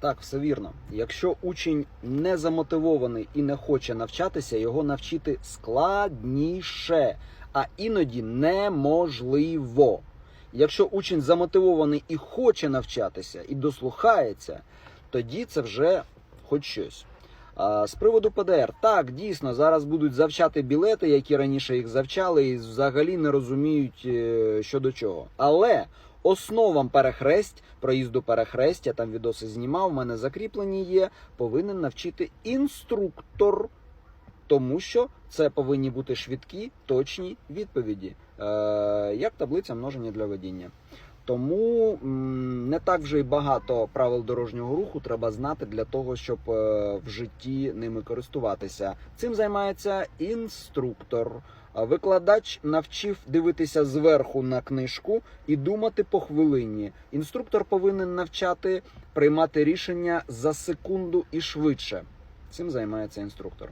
Так, все вірно. Якщо учень не замотивований і не хоче навчатися, його навчити складніше, а іноді неможливо. Якщо учень замотивований і хоче навчатися, і дослухається, тоді це вже хоч щось. А, з приводу ПДР, так, дійсно, зараз будуть завчати білети, які раніше їх завчали, і взагалі не розуміють, е, що до чого. Але основам перехресть, проїзду перехрестя, там відоси знімав, в мене закріплені є, повинен навчити інструктор. Тому що це повинні бути швидкі, точні відповіді, е, як таблиця множення для водіння. Тому не так вже й багато правил дорожнього руху треба знати для того, щоб е, в житті ними користуватися. Цим займається інструктор. Викладач навчив дивитися зверху на книжку і думати по хвилині. Інструктор повинен навчати приймати рішення за секунду і швидше. Цим займається інструктор.